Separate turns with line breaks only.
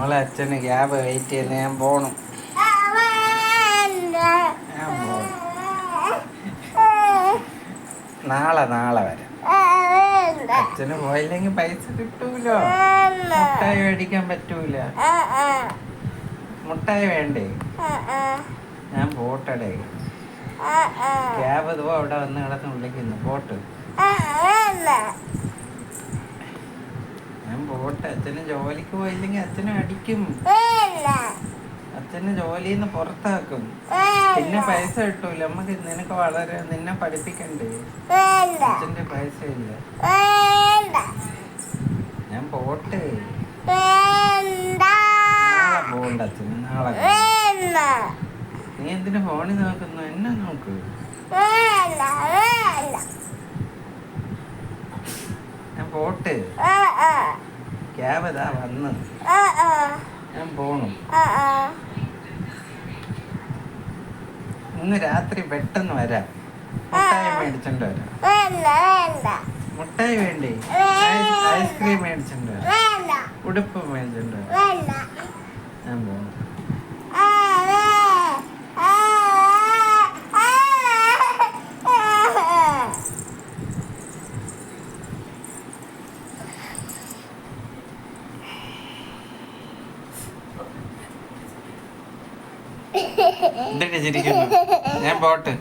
മോളെ അച്ഛന് cab wait ചെയ്യുന്ന. ഞാൻ പോണം. ഞാൻ പോണം. നാളെ നാളെ വരാം. അച്ഛന് പോയില്ലെങ്കിൽ പൈസ കിട്ടൂലോ? മുട്ടായി മേടിക്കാൻ പറ്റൂല. മുട്ടായി വേണ്ടേ? ഞാൻ പോട്ടടേ. ക്യാബ് ഇതുപോ അവിടെ വന്ന് കിടന്ന് വിളിക്കുന്നു. പോട്ട് ഞാൻ പോട്ടെ അച്ഛന് ജോലിക്ക് പോയില്ലെങ്കിൽ അച്ഛനെ അടിക്കും. അച്ഛന് ജോലിയിൽ നിന്ന് പുറത്താക്കും പിന്നെ പൈസ കിട്ടൂല. നമുക്ക് നിനക്ക് വളരെ നിന്നെ പഠിപ്പിക്കണ്ടേ? അച്ഛന്റെ പൈസ ഇല്ല ഞാൻ പോട്ടെ. പോണ്ട അച്ഛന് നാളെ നീ എന്തിനു ഫോണിൽ നോക്കുന്നു? എന്നെ നോക്ക്. ഞാൻ പോട്ടെ. വന്ന്. ഞാൻ പോണു. ഇന്ന് രാത്രി പെട്ടെന്ന് വരാം. മുട്ടായി മേടിച്ചോണ്ട് വരാം. മുട്ടായി വേണ്ടേ? ഐസ്ക്രീം മേടിച്ചോണ്ട് വരാം. ഉടുപ്പ് മേടിച്ചോണ്ട് വരാം. ഞാൻ പോണു. എന്തിനാ ചിരിക്കുന്നു ഞാൻ പോട്ടെ.